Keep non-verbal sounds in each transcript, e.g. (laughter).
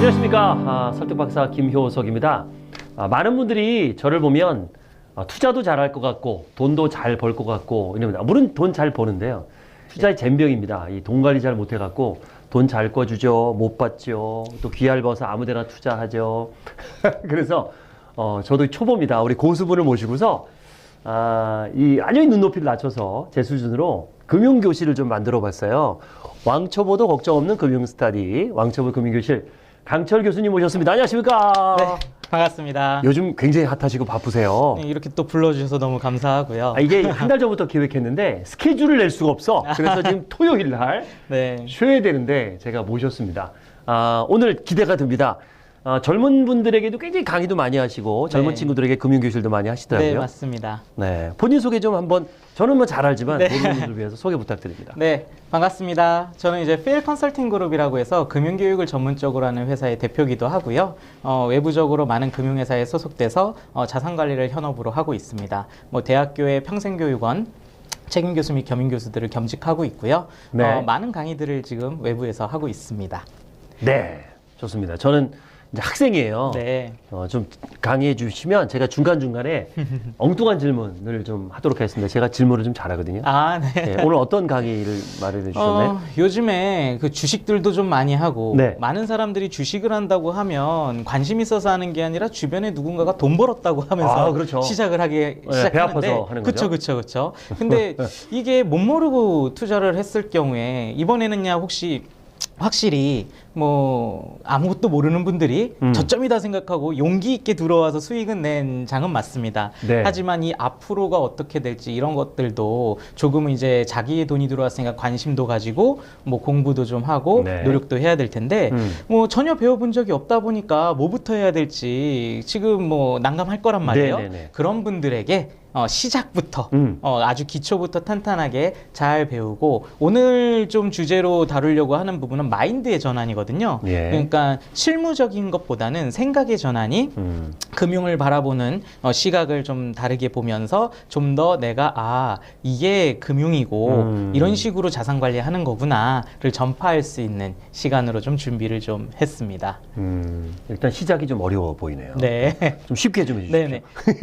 안녕하십니까 아, 설득 박사 김효석입니다. 아, 많은 분들이 저를 보면 아, 투자도 잘할 것 같고 돈도 잘 벌 것 같고 이럽니다. 물론 돈 잘 버는데요. 투자의 젬병입니다. 이 돈 관리 잘 못해 갖고 돈잘 꿔주죠, 못 받죠, 또 귀얇아서 아무데나 투자하죠. (laughs) 그래서 어, 저도 초보입니다. 우리 고수분을 모시고서 아, 이 완전히 눈높이를 낮춰서 제 수준으로 금융교실을 좀 만들어 봤어요. 왕초보도 걱정 없는 금융스타디, 왕초보 금융교실 강철 교수님 모셨습니다. 안녕하십니까? 네, 반갑습니다. 요즘 굉장히 핫하시고 바쁘세요. 네, 이렇게 또 불러주셔서 너무 감사하고요. 아, 이게 (laughs) 한 달 전부터 기획했는데 스케줄을 낼 수가 없어. 그래서 지금 토요일 날 네, 쉬어야 되는데 제가 모셨습니다. 아, 오늘 기대가 됩니다. 아, 젊은 분들에게도 굉장히 강의도 많이 하시고 젊은 네. 친구들에게 금융 교실도 많이 네 하시더라고요. 맞습니다. 네, 본인 소개 좀 한번 저는 뭐 잘 알지만 네. 모르는 분들 위해서 소개 부탁드립니다. 네, 반갑습니다. 저는 이제 필 컨설팅 그룹이라고 해서 금융 교육을 전문적으로 하는 회사의 대표기도 하고요. 어, 외부적으로 많은 금융회사에 소속돼서 어, 자산 관리를 현업으로 하고 있습니다. 뭐 대학교의 평생교육원 책임 교수 및 겸임 교수들을 겸직하고 있고요. 네. 어, 많은 강의들을 지금 외부에서 하고 있습니다. 네, 좋습니다. 저는 이제 학생이에요. 네. 어, 좀 강의해 주시면 제가 중간중간에 (laughs) 엉뚱한 질문을 좀 하도록 하겠습니다. 제가 질문을 좀 잘하거든요. 아, 네. 네, 오늘 어떤 강의를 마련해 주셨나요? 어, 요즘에 그 주식들도 좀 많이 하고 네. 많은 사람들이 주식을 한다고 하면 관심 있어서 하는 게 아니라 주변에 누군가가 돈 벌었다고 하면서 아, 그렇죠. 시작을 하게 네, 시작하는데 배 아파서 하는 거죠? 그쵸 그쵸 그쵸. 근데 (laughs) 이게 못 모르고 투자를 했을 경우에 이번에는야 혹시 확실히 뭐 아무것도 모르는 분들이 음. 저점이다 생각하고 용기 있게 들어와서 수익은 낸 장은 맞습니다. 네. 하지만 이 앞으로가 어떻게 될지 이런 것들도 조금은 이제 자기의 돈이 들어왔으니까 관심도 가지고 뭐 공부도 좀 하고 네. 노력도 해야 될 텐데 음. 뭐 전혀 배워본 적이 없다 보니까 뭐부터 해야 될지 지금 뭐 난감할 거란 말이에요. 네네네. 그런 분들에게 어, 시작부터 음. 어, 아주 기초부터 탄탄하게 잘 배우고 오늘 좀 주제로 다루려고 하는 부분은 마인드의 전환이거든요. 예. 그러니까 실무적인 것보다는 생각의 전환이 음. 금융을 바라보는 어, 시각을 좀 다르게 보면서 좀 더 내가 아 이게 금융이고 음. 이런 식으로 자산 관리하는 거구나를 전파할 수 있는 시간으로 좀 준비를 좀 했습니다. 음, 일단 시작이 좀 어려워 보이네요. 네, 좀 쉽게 좀 해주십시오. 네네,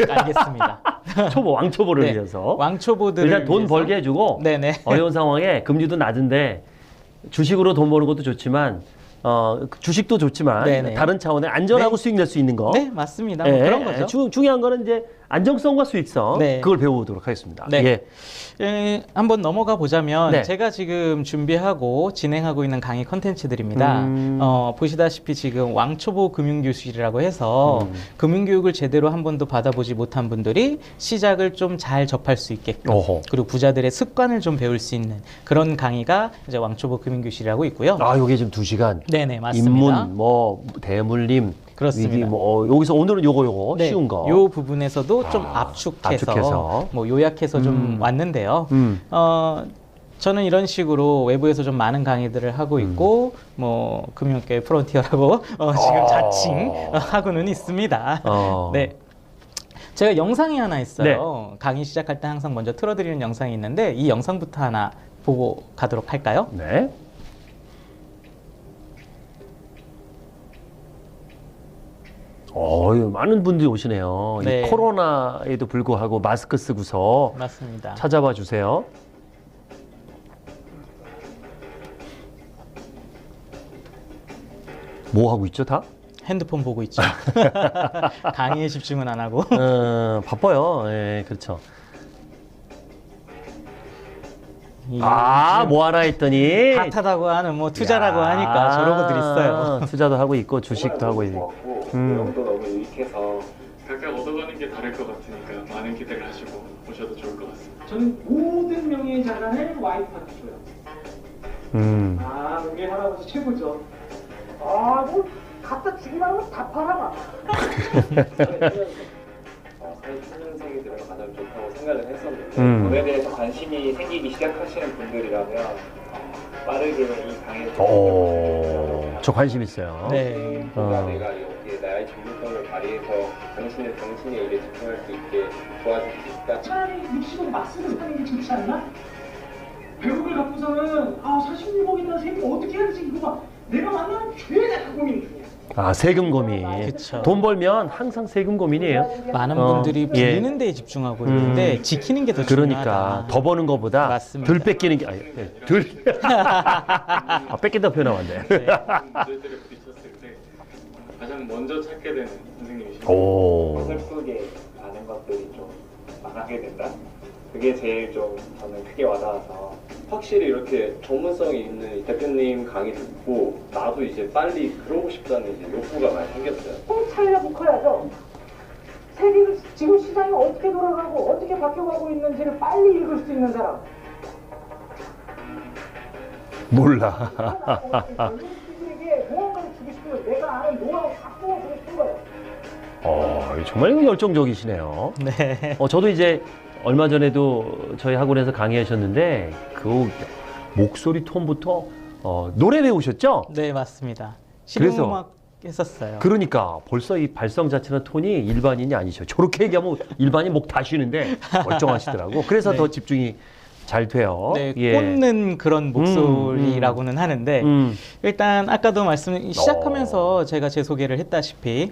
알겠습니다. (laughs) 초보 왕초보를 네. 위해서 왕초보들을 일단 돈 위해서. 벌게 해주고 네네. 어려운 상황에 금리도 낮은데 주식으로 돈 버는 것도 좋지만 어, 그 주식도 좋지만 네네. 다른 차원의 안전하고 네. 수익 낼 수 있는 거. 네, 맞습니다. 뭐 예, 그런 거죠. 중, 중요한 거는 이제 안정성과 수익성 네. 그걸 배워보도록 하겠습니다. 네. 예. 예, 한번 넘어가 보자면 네. 제가 지금 준비하고 진행하고 있는 강의 컨텐츠들입니다. 음. 어, 보시다시피 지금 왕초보 금융교실이라고 해서 음. 금융교육을 제대로 한 번도 받아보지 못한 분들이 시작을 좀 잘 접할 수 있게끔 어허. 그리고 부자들의 습관을 좀 배울 수 있는 그런 강의가 이제 왕초보 금융교실이라고 있고요. 아, 요게 지금 두 시간. 네네 맞습니다. 인문, 뭐 대물림, 그렇습니다. 위기, 뭐 어, 여기서 오늘은 요거 요거 네, 쉬운 거. 요 부분에서도 좀 아, 압축해서, 압축해서. 뭐 요약해서 좀 음. 왔는데요. 음. 어, 저는 이런 식으로 외부에서 좀 많은 강의들을 하고 있고 뭐 금융계 프론티어라고 (laughs) 어, 지금 어. 자칭 어, 하고는 있습니다. 어. (laughs) 네. 제가 영상이 하나 있어요. 강의 시작할 때 항상 먼저 틀어드리는 영상이 있는데 이 영상부터 하나 보고 가도록 할까요? 네. 어, 많은 분들이 오시네요. 네. 이 코로나에도 불구하고 마스크 쓰고서 맞습니다. 찾아봐 주세요. 뭐 하고 있죠, 다? 핸드폰 보고 있죠. (laughs) 강의에 집중은 안 하고. 어, 바빠요. 예, 그렇죠. 이 아, 뭐 하나 했더니 핫하다고 하는 뭐 투자라고 야, 하니까 저러고들 있어요. 투자도 하고 있고 주식도 하고 있고. 음. 내용도 너무 유익해서 각각 얻어가는 게 다를 것 같으니까 많은 기대를 하시고 오셔도 좋을 것 같습니다. 저는 모든 명예의 자산을 와이프한테 줘요. 음. 아, 우리 할아버지 최고죠. 아, 뭐 갖다 주기만 하면 다 초년생이 (laughs) 들은 가장 좋다고 생각을 했었는데 음. 돈에 대해서 관심이 생기기 시작하시는 분들이라면 어, 빠르게 이 강의에 오, 저 관심 있어요. 네. 어. 내가 여기에 나의 전문성을 발휘해서 당신의 당신의 일에 집중할 수 있게 도와줄 수 있다. 차라리 60억 막 쓰는 사는 게 좋지 않나? 100억을 갖고서는 아 46억이나 생기면 어떻게 해야 되지 이거 막 내가 만나는 죄다 고민. 아 세금 고민. 그쵸. 돈 벌면 항상 세금 고민이에요. 많은 어, 분들이 예. 빌리는 데에 집중하고 있는데 지키는 게더 그러니까 중요하다. 더 버는 것보다 맞습니다. 덜 뺏기는 게 아니 (laughs) 네, 덜 아, 뺏긴다 표현. 문제들을 부딪혔을 때 가장 먼저 찾게 되는 선생님이시죠. 오. 슬프게 가는 것들이 좀 망하게 된다. 그게 제일 좀 저는 크게 와닿아서 확실히 이렇게 전문성이 있는 이 대표님 강의 듣고 나도 이제 빨리 그러고 싶다는 이제 욕구가 많이 생겼어요. 꼭 차이라고 커야죠. 세계를 지금 시장이 어떻게 돌아가고 어떻게 바뀌어가고 있는지를 빨리 읽을 수 있는 사람. 몰라. 어, 정말 열정적이시네요. 네. 어, 저도 이제 얼마 전에도 저희 학원에서 강의하셨는데 그 목소리 톤부터 어, 노래 배우셨죠? 네, 맞습니다. 그래서- 실용음악 했었어요. 그러니까 벌써 이 발성 자체나 톤이 일반인이 아니셔. 저렇게 얘기하면 일반인 목 다 쉬는데 멀쩡하시더라고. 그래서 (laughs) 네. 더 집중이 잘 돼요. 네, 예. 꽂는 그런 목소리라고는 하는데 음. 일단 아까도 말씀 시작하면서 제가 제 소개를 했다시피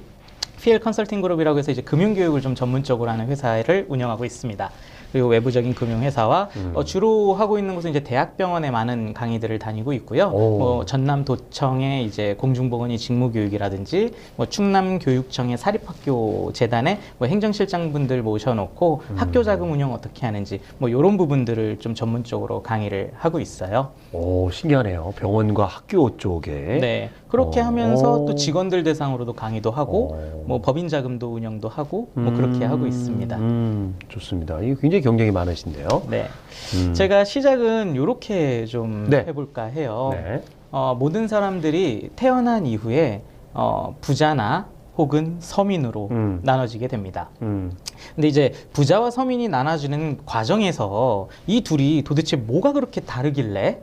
PL 컨설팅 그룹이라고 해서 이제 금융 교육을 좀 전문적으로 하는 회사를 운영하고 있습니다. 그리고 외부적인 금융 회사와 음. 어, 주로 하고 있는 곳은 이제 대학병원에 많은 강의들을 다니고 있고요. 오. 뭐 전남 도청의 이제 공중보건의 직무교육이라든지 뭐 충남 교육청의 사립학교 재단에 뭐 행정실장분들 모셔놓고 음. 학교 자금 운영 어떻게 하는지 뭐 이런 부분들을 좀 전문적으로 강의를 하고 있어요. 오, 신기하네요. 병원과 학교 쪽에. 네. 그렇게 어. 하면서 또 직원들 대상으로도 강의도 하고 어. 뭐 법인 자금도 운영도 하고 뭐 그렇게 음, 하고 있습니다. 음, 좋습니다. 이거 굉장히 경력이 많으신데요. 네. 음. 제가 시작은 이렇게 좀 네. 해볼까 해요. 네. 어, 모든 사람들이 태어난 이후에 어, 부자나 혹은 서민으로 음. 나눠지게 됩니다. 음. 근데 이제 부자와 서민이 나눠지는 과정에서 이 둘이 도대체 뭐가 그렇게 다르길래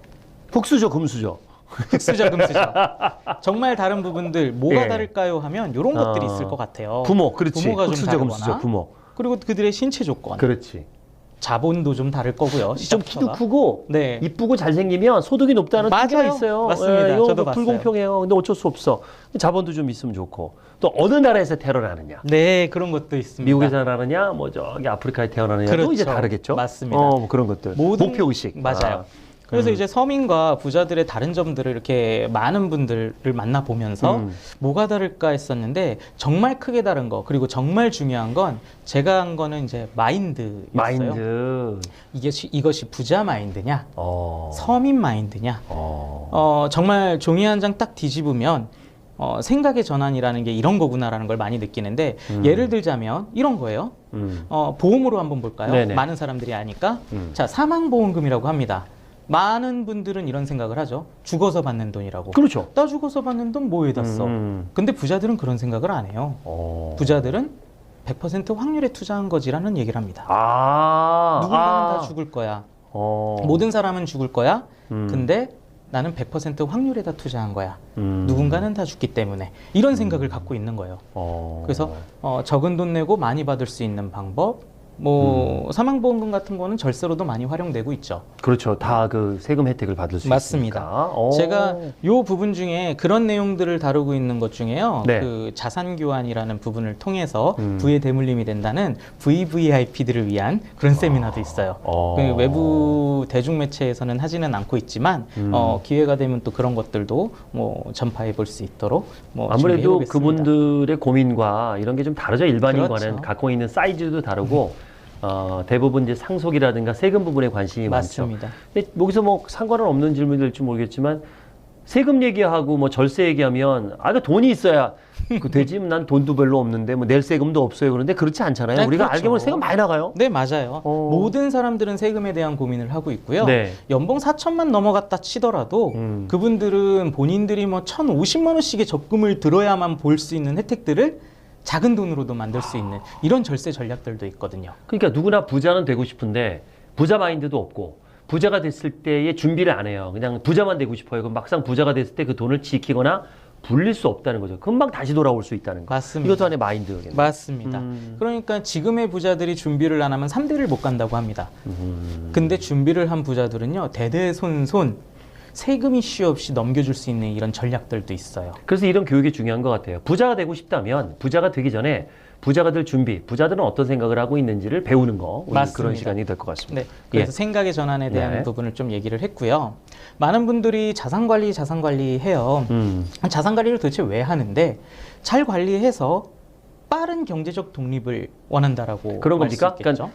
흑수저, 금수저. 흑수저 금수저 (laughs) 정말 다른 부분들 뭐가 예. 다를까요 하면 이런 어. 것들이 있을 것 같아요. 부모, 그렇지. 부모가 좀 흑수저, 다르거나 금수저, 부모. 그리고 그들의 신체 조건, 그렇지. 자본도 좀 다를 거고요. 좀. 키도 크고 네. 이쁘고 잘생기면 소득이 높다는 맞아요. 통계가 있어요. 맞습니다. 예, 저도 뭐 봤어요. 불공평해요. 근데 어쩔 수 없어. 자본도 좀 있으면 좋고. 또 어느 나라에서 태어나느냐. 네, 그런 것도 있습니다. 미국에서 태어나느냐, 뭐 저기 아프리카에 태어나느냐도 그렇죠. 이제 다르겠죠. 맞습니다. 어, 뭐 그런 것들. 모든- 목표 의식. 맞아요. 아. 그래서 음. 이제 서민과 부자들의 다른 점들을 이렇게 많은 분들을 만나 보면서 음. 뭐가 다를까 했었는데 정말 크게 다른 거 그리고 정말 중요한 건 제가 한 거는 이제 마인드였어요. 마인드. 이것이 이것이 부자 마인드냐, 어. 서민 마인드냐. 어. 어, 정말 종이 한 장 딱 뒤집으면 어, 생각의 전환이라는 게 이런 거구나라는 걸 많이 느끼는데 음. 예를 들자면 이런 거예요. 음. 어, 보험으로 한번 볼까요? 네네. 많은 사람들이 아니까. 음. 자, 사망보험금이라고 합니다. 많은 분들은 이런 생각을 하죠. 죽어서 받는 돈이라고. 그렇죠. 나 죽어서 받는 돈 뭐에다 써? 음. 근데 부자들은 그런 생각을 안 해요. 어. 부자들은 100% 확률에 투자한 거지라는 얘기를 합니다. 아. 누군가는 아. 다 죽을 거야. 어. 모든 사람은 죽을 거야. 음. 근데 나는 100% 확률에다 투자한 거야. 음. 누군가는 다 죽기 때문에 이런 생각을 갖고 있는 거예요. 어. 그래서 어, 적은 돈 내고 많이 받을 수 있는 방법, 뭐 음. 사망보험금 같은 거는 절세로도 많이 활용되고 있죠. 그렇죠. 다 그 세금 혜택을 받을 수 맞습니다. 제가 요 부분 중에 그런 내용들을 다루고 있는 것 중에요. 네. 그 자산 교환이라는 부분을 통해서 음. 부의 대물림이 된다는 VVIP들을 위한 그런 세미나도 있어요. 어. 그 외부 대중 매체에서는 하지는 않고 있지만 음. 어, 기회가 되면 또 그런 것들도 뭐 전파해 볼 수 있도록 뭐 아무래도. 그분들의 고민과 이런 게 좀 다르죠. 일반인과는 그렇죠. 갖고 있는 사이즈도 다르고 어, 대부분 이제 상속이라든가 세금 부분에 관심이 많죠. 맞습니다. 근데 여기서 뭐 상관은 없는 질문일지 모르겠지만 세금 얘기하고 뭐 절세 얘기하면 아, 그 돈이 있어야 그 되지. 난 돈도 별로 없는데 뭐 낼 세금도 없어요. 그런데 그렇지 않잖아요. 네, 우리가 그렇죠. 알게 보면 세금 많이 나가요. 네, 맞아요. 어. 모든 사람들은 세금에 대한 고민을 하고 있고요. 네. 연봉 4천만 넘어갔다 치더라도 음. 그분들은 본인들이 뭐 1,050만 원씩의 적금을 들어야만 볼 수 있는 혜택들을 작은 돈으로도 만들 수 있는 이런 절세 전략들도 있거든요. 그러니까 누구나 부자는 되고 싶은데 부자 마인드도 없고 부자가 됐을 때의 준비를 안 해요. 그냥 부자만 되고 싶어요. 그럼 막상 부자가 됐을 때 그 돈을 지키거나 불릴 수 없다는 거죠. 금방 다시 돌아올 수 있다는 거. 맞습니다. 이것도 하나의 마인드겠네요. 맞습니다. 음. 그러니까 지금의 부자들이 준비를 안 하면 3대를 못 간다고 합니다. 음. 근데 준비를 한 부자들은요, 대대손손 세금 이슈 없이 넘겨줄 수 있는 이런 전략들도 있어요. 그래서 이런 교육이 중요한 것 같아요. 부자가 되고 싶다면 부자가 되기 전에 부자가 될 준비, 부자들은 어떤 생각을 하고 있는지를 배우는 거 맞습니다. 그런 시간이 될 것 같습니다. 네, 그래서 예. 생각의 전환에 대한 네. 부분을 좀 얘기를 했고요. 많은 분들이 자산 관리, 자산 관리 해요. 음, 자산 관리를 도대체 왜 하는데 잘 관리해서 빠른 경제적 독립을 원한다라고 그런 겁니까? 있겠죠?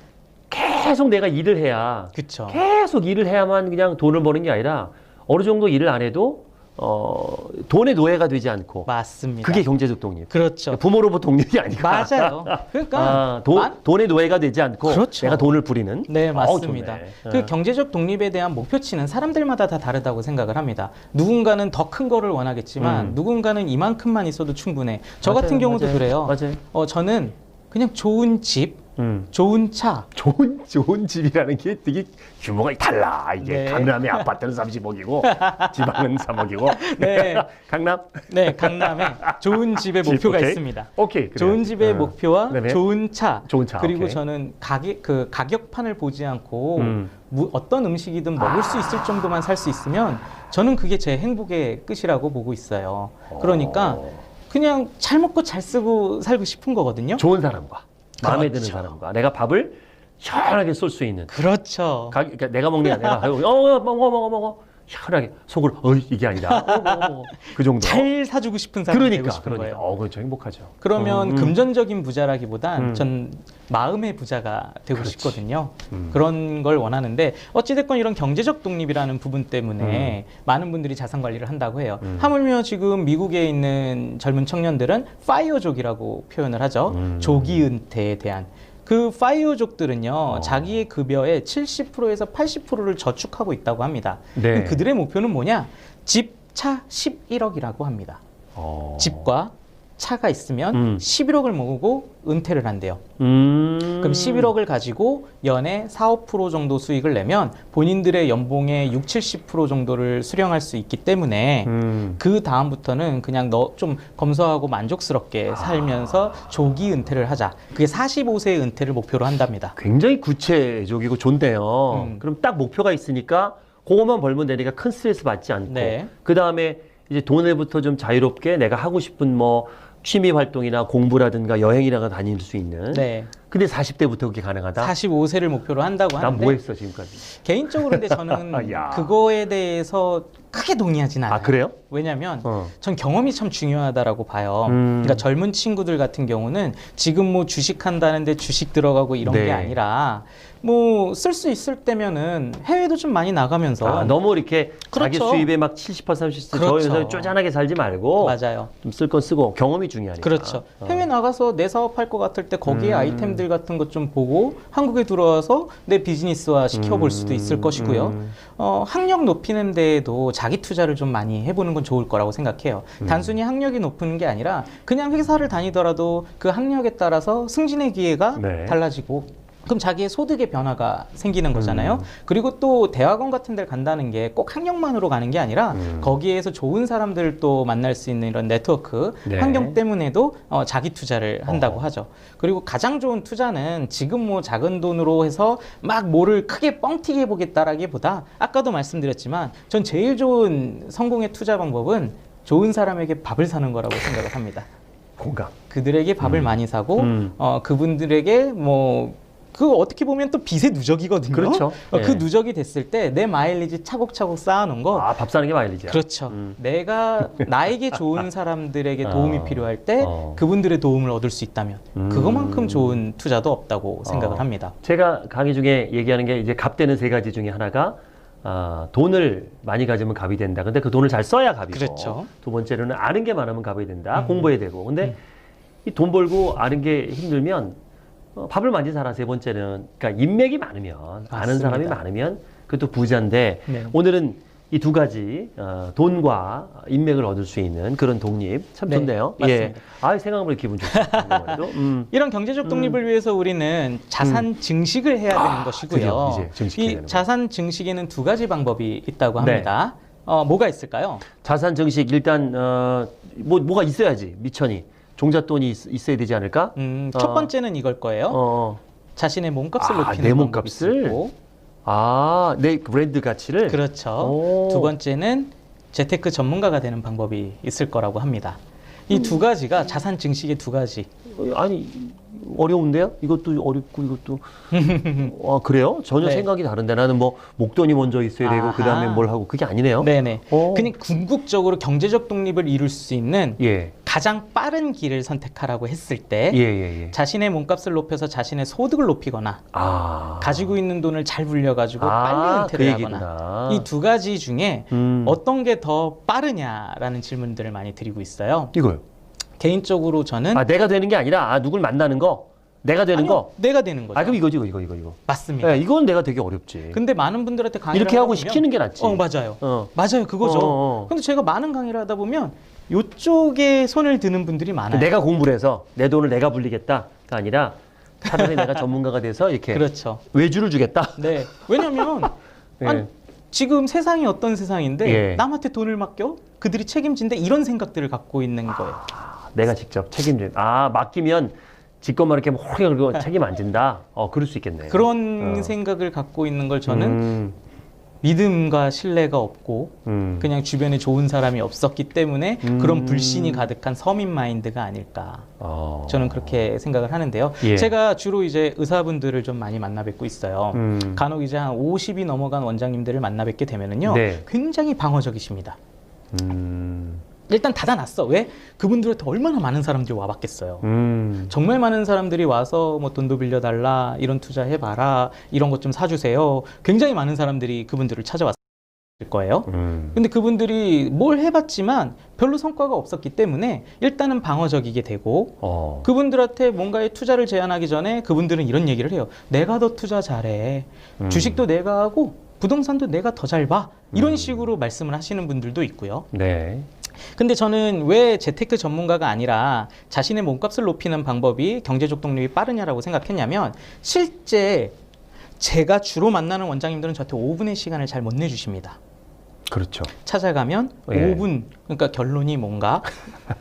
계속 내가 일을 해야 그렇죠. 계속 일을 해야만 그냥 돈을 버는 게 아니라 어느 정도 일을 안 해도 어, 돈의 노예가 되지 않고 맞습니다. 그게 경제적 독립. 그렇죠. 부모로부터 독립이 아니까. 맞아요. 그러니까 (laughs) 아, 돈, 마- 돈의 노예가 되지 않고 그렇죠. 내가 돈을 부리는. 네, 어우, 맞습니다. 좋네. 그 어. 경제적 독립에 대한 목표치는 사람들마다 다 다르다고 생각을 합니다. 누군가는 더 큰 거를 원하겠지만 음. 누군가는 이만큼만 있어도 충분해. 저 맞아요, 같은 경우도 맞아요. 그래요. 맞아요. 어, 저는 그냥 좋은 집, 음. 좋은 차, 좋은 좋은 집이라는 게 되게 규모가 달라. 이게 네. 강남의 아파트는 30억이고 (laughs) 지방은 3억이고. 네. 강남? 네, 강남에 좋은 집의 집, 목표가 오케이. 있습니다. 오케이. 그래요. 좋은 집의 어. 목표와 그다음에 좋은 차, 좋은 차, 그리고 오케이. 저는 가격 그 가격판을 보지 않고 음. 무- 어떤 음식이든 먹을 수 있을 정도만 살 수 있으면 저는 그게 제 행복의 끝이라고 보고 있어요. 그러니까 어. 그냥 잘 먹고 잘 쓰고 살고 싶은 거거든요. 좋은 사람과 마음에 드는 그렇죠. 사람과 내가 밥을 시원하게 쏠 수 있는 그렇죠. 가, 그러니까 내가 먹는 게 아니라 (laughs) 어, 어 먹어 먹어 먹어 시원하게 속으로 어 이게 아니다 어, 먹어, 먹어. (laughs) 그 정도 잘 사주고 싶은 사람이 되고 그러니까 싶은 그러니까 거예요. 어 그렇죠 행복하죠 그러면 음, 음. 금전적인 부자라기보단 음. 전 마음의 부자가 되고 그렇지. 싶거든요. 음. 그런 걸 원하는데 어찌됐건 이런 경제적 독립이라는 부분 때문에 많은 분들이 자산 관리를 한다고 해요. 음. 하물며 지금 미국에 있는 젊은 청년들은 파이어족이라고 표현을 하죠. 음. 조기 은퇴에 대한. 그 파이어족들은요, 어. 자기의 급여의 70%에서 80%를 저축하고 있다고 합니다. 네. 그들의 목표는 뭐냐? 집, 차 11억이라고 합니다. 어. 집과 차가 있으면 음. 11억을 모으고 은퇴를 한대요. 음. 그럼 11억을 가지고 연에 4, 5% 정도 수익을 내면 본인들의 연봉의 6, 70% 정도를 수령할 수 있기 때문에 음. 그 다음부터는 그냥 너 좀 검소하고 만족스럽게 살면서 조기 은퇴를 하자. 그게 45세의 은퇴를 목표로 한답니다. 굉장히 구체적이고 좋네요 음. 그럼 딱 목표가 있으니까 그것만 벌면 되니까 큰 스트레스 받지 않고 네. 그 다음에 이제 돈에부터 좀 자유롭게 내가 하고 싶은 뭐 취미 활동이나 공부라든가 여행이라가 다닐 수 있는 네. 근데 40대부터 그게 가능하다? 45세를 목표로 한다고 난 하는데 뭐 했어 지금까지? 개인적으로 근데 저는 (laughs) 야. 그거에 대해서 크게 동의하진 않아요. 아 그래요? 왜냐면 어. 전 경험이 참 중요하다라고 봐요. 음. 그러니까 젊은 친구들 같은 경우는 지금 뭐 주식 한다는데 주식 들어가고 이런 네. 게 아니라 뭐 쓸 수 있을 때면은 해외도 좀 많이 나가면서 아, 너무 이렇게 자기 그렇죠. 수입의 막70% 30% 그렇죠. 저에서 쪼잔하게 살지 말고 맞아요. 좀 쓸 건 쓰고 경험이 중요하니까. 그렇죠. 어. 해외 나가서 내 사업할 것 같을 때 거기에 음. 아이템들 같은 것 좀 보고 한국에 들어와서 내 비즈니스화 시켜볼 수도 있을 음, 것이고요. 음. 어, 학력 높이는 데에도 자기 투자를 좀 많이 해보는 건 좋을 거라고 생각해요. 음. 단순히 학력이 높은 게 아니라 그냥 회사를 다니더라도 그 학력에 따라서 승진의 기회가 네. 달라지고 그럼 자기의 소득의 변화가 생기는 거잖아요. 음. 그리고 또 대학원 같은 데를 간다는 게 꼭 학력만으로 가는 게 아니라 음. 거기에서 좋은 사람들을 또 만날 수 있는 이런 네트워크 네. 환경 때문에도 어, 자기 투자를 한다고 어. 하죠. 그리고 가장 좋은 투자는 지금 뭐 작은 돈으로 해서 막 뭐를 크게 뻥튀기 해보겠다라기보다 아까도 말씀드렸지만 전 제일 좋은 성공의 투자 방법은 좋은 사람에게 밥을 사는 거라고 생각을 합니다. 공감. 그들에게 밥을 음. 많이 사고 음. 어, 그분들에게 뭐 그 어떻게 보면 또 빚의 누적이거든요. 그렇죠. 어, 그 예. 누적이 됐을 때 내 마일리지 차곡차곡 쌓아놓은 거 아, 밥 사는 게 마일리지야. 그렇죠. 음. 내가 (laughs) 나에게 좋은 사람들에게 도움이 어, 필요할 때 어. 그분들의 도움을 얻을 수 있다면 음. 그것만큼 좋은 투자도 없다고 생각을 어. 합니다. 제가 강의 중에 얘기하는 게 이제 값되는 세 가지 중에 하나가 아, 돈을 많이 가지면 갑이 된다. 근데 그 돈을 잘 써야 갑이고. 그렇죠. 두 번째로는 아는 게 많으면 갑이 된다. 음. 공부해야 되고. 근데 이 돈 벌고 아는 게 힘들면 어, 밥을 많이 사라. 세 번째는 그러니까 인맥이 많으면 아는 맞습니다. 사람이 많으면 그것도 부자인데 네. 오늘은 이 두 가지 어, 돈과 인맥을 얻을 수 있는 그런 독립 참 네, 좋네요. 맞습니다. 예. 아 생각해보니 기분 좋네요. (laughs) 음. 이런 경제적 독립을 위해서 우리는 자산 증식을 해야 되는 아, 것이고요. 이 자산 증식에는 두 가지 방법이 있다고 네. 합니다. 어, 뭐가 있을까요? 자산 증식 일단 어, 뭐 뭐가 있어야지 미천이 종잣돈이 있, 어야 되지 않을까? 음, 어. 첫 번째는 이걸 거예요. 어, 자신의 몸값을 아, 높이는 내 몸값을? 아, 내 브랜드 가치를 그렇죠. 오. 두 번째는 재테크 전문가가 되는 방법이 있을 거라고 합니다. 이 두 가지가 자산 증식의 두 가지. 어, 아니 어려운데요? 이것도 어렵고 이것도 (laughs) 아 그래요? 전혀 네. 생각이 다른데 나는 뭐 목돈이 먼저 있어야 되고. 그 다음에 뭘 하고 그게 아니네요. 네네. 오. 그냥 궁극적으로 경제적 독립을 이룰 수 있는 예, 가장 빠른 길을 선택하라고 했을 때 예, 예, 예. 자신의 몸값을 높여서 자신의 소득을 높이거나 아, 가지고 있는 돈을 잘 불려가지고 아, 빨리 은퇴를 그 하거나. 이 두 가지 중에 음. 어떤 게 더 빠르냐라는 질문들을 많이 드리고 있어요. 이거요. 개인적으로 저는 아 내가 되는 게 아니라 아 누굴 만나는 거, 내가 되는 아니요, 거. 내가 되는 거죠. 아 그럼 이거지 이거 이거 이거 이거. 맞습니다. 예, 이건 내가 되게 어렵지. 근데 많은 분들한테 강의를 이렇게 하고 시키는 게 낫지. 어 맞아요. 어. 맞아요 그거죠. 어, 어, 어. 근데 제가 많은 강의를 하다 보면 요쪽에 손을 드는 분들이 많아요. 내가 공부를 해서 내 돈을 내가 불리겠다가 아니라 차라리 내가 (laughs) 전문가가 돼서 이렇게 그렇죠. 외주를 주겠다. 네. 왜냐면 (laughs) 예. 아니, 지금 세상이 어떤 세상인데 예. 남한테 돈을 맡겨 그들이 책임진대 이런 생각들을 갖고 있는 거예요. 내가 직접 책임진. 아 맡기면 지 것만 이렇게 호르게 걸고 책임 안 진다. 어 그럴 수 있겠네. 그런 어. 생각을 갖고 있는 걸 저는 음, 믿음과 신뢰가 없고 음. 그냥 주변에 좋은 사람이 없었기 때문에 음. 그런 불신이 가득한 서민 마인드가 아닐까. 어. 저는 그렇게 생각을 하는데요. 예. 제가 주로 이제 의사분들을 좀 많이 만나 뵙고 있어요. 음. 간혹 이제 한 50이 넘어간 원장님들을 만나 뵙게 되면은요. 네. 굉장히 방어적이십니다. 음. 일단 닫아놨어. 왜? 그분들한테 얼마나 많은 사람들이 와봤겠어요. 음. 정말 많은 사람들이 와서 뭐 돈도 빌려달라, 이런 투자해봐라, 이런 것 좀 사주세요. 굉장히 많은 사람들이 그분들을 찾아왔을 거예요. 음. 근데 그분들이 뭘 해봤지만 별로 성과가 없었기 때문에 일단은 방어적이게 되고 어. 그분들한테 뭔가의 투자를 제안하기 전에 그분들은 이런 얘기를 해요. 내가 더 투자 잘해. 음. 주식도 내가 하고 부동산도 내가 더 잘 봐. 이런 음. 식으로 말씀을 하시는 분들도 있고요. 네. 근데 저는 왜 재테크 전문가가 아니라 자신의 몸값을 높이는 방법이 경제적 독립이 빠르냐라고 생각했냐면 실제 제가 주로 만나는 원장님들은 저한테 5분의 시간을 잘 못 내주십니다. 그렇죠. 찾아가면 예. 5분 그러니까 결론이 뭔가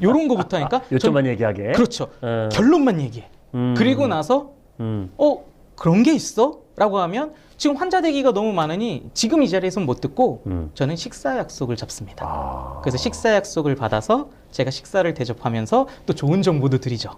요런 거부터 하니까 전- (laughs) 요점만 얘기하게. 그렇죠. 어. 결론만 얘기해. 음. 그리고 나서 음. 어 그런 게 있어? 라고 하면 지금 환자 대기가 너무 많으니 지금 이 자리에서는 못 듣고 음. 저는 식사 약속을 잡습니다. 아. 그래서 식사 약속을 받아서 제가 식사를 대접하면서 또 좋은 정보도 드리죠.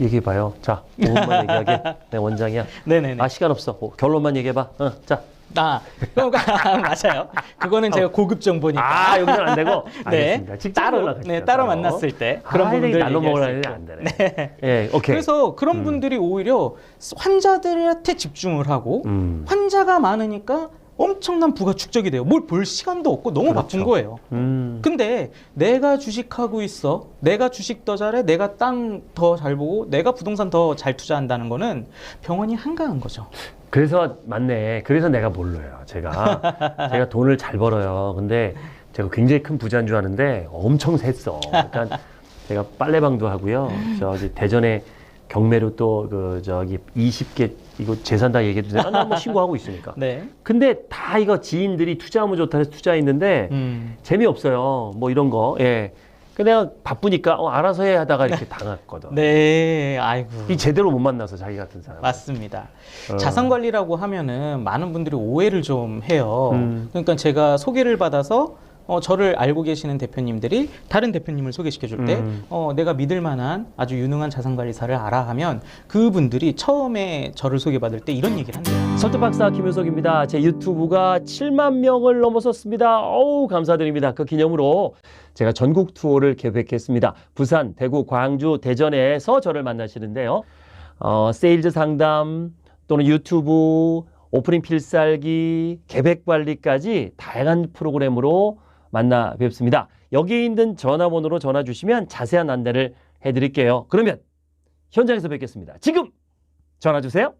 얘기해봐요. 자, 5분만 얘기하게. 내 (laughs) 원장이야. 네네네. 아 시간 없어. 어, 결론만 얘기해봐. 어, 자. 아, 그러니까 (laughs) 맞아요. 그거는 제가 고급 정보니까. 아 여기서는 안 되고. (laughs) 네, 알겠습니다. 직접 따로 연락하시죠, 네 따로. 만났을 때 아, 그런 부분들 날로 얘기할 수 먹으려니 있고. 안 되네. 예, 오케이. 그래서 그런 음. 분들이 오히려 환자들한테 집중을 하고 음. 환자가 많으니까 엄청난 부가 축적이 돼요. 뭘 볼 시간도 없고 너무 그렇죠. 바쁜 거예요. 음. 근데 내가 주식하고 있어. 내가 주식 더 잘해. 내가 땅 더 잘 보고 내가 부동산 더 잘 투자한다는 거는 병원이 한가한 거죠. 그래서 맞네. 그래서 내가 몰라요. 제가 (laughs) 제가 돈을 잘 벌어요. 근데 제가 굉장히 큰 부자인 줄 아는데 엄청 셌어. 그러니까 제가 빨래방도 하고요. 저기 대전에 경매로 또 그 저기 20개 이거 재산 다 얘기해도 되나? 나뭐 신고하고 있으니까. 네. 근데 다 이거 지인들이 투자하면 좋다 해서 투자했는데 음. 재미없어요. 뭐 이런 거. 예. 그 내가 바쁘니까 어, 알아서 해 하다가 이렇게 (laughs) 당했거든. 네. 아이고. 이 제대로 못 만나서 자기 같은 사람. 맞습니다. 어. 자산 관리라고 하면은 많은 분들이 오해를 좀 해요. 음. 그러니까 제가 소개를 받아서 어, 저를 알고 계시는 대표님들이 다른 대표님을 소개시켜 줄때 음. 어, 내가 믿을 만한 아주 유능한 자산 관리사를 알아 하면 그분들이 처음에 저를 소개받을 때 이런 얘기를 한대요. 설득 박사 김효석입니다. 제 유튜브가 7만 명을 넘어섰습니다. 어우 감사드립니다. 그 기념으로 제가 전국 투어를 계획했습니다. 부산, 대구, 광주, 대전에서 저를 만나시는데요. 어, 세일즈 상담 또는 유튜브, 오프닝 필살기, 계획 관리까지 다양한 프로그램으로 만나 뵙습니다. 여기 있는 전화번호로 전화 주시면 자세한 안내를 해드릴게요. 그러면 현장에서 뵙겠습니다. 지금 전화 주세요.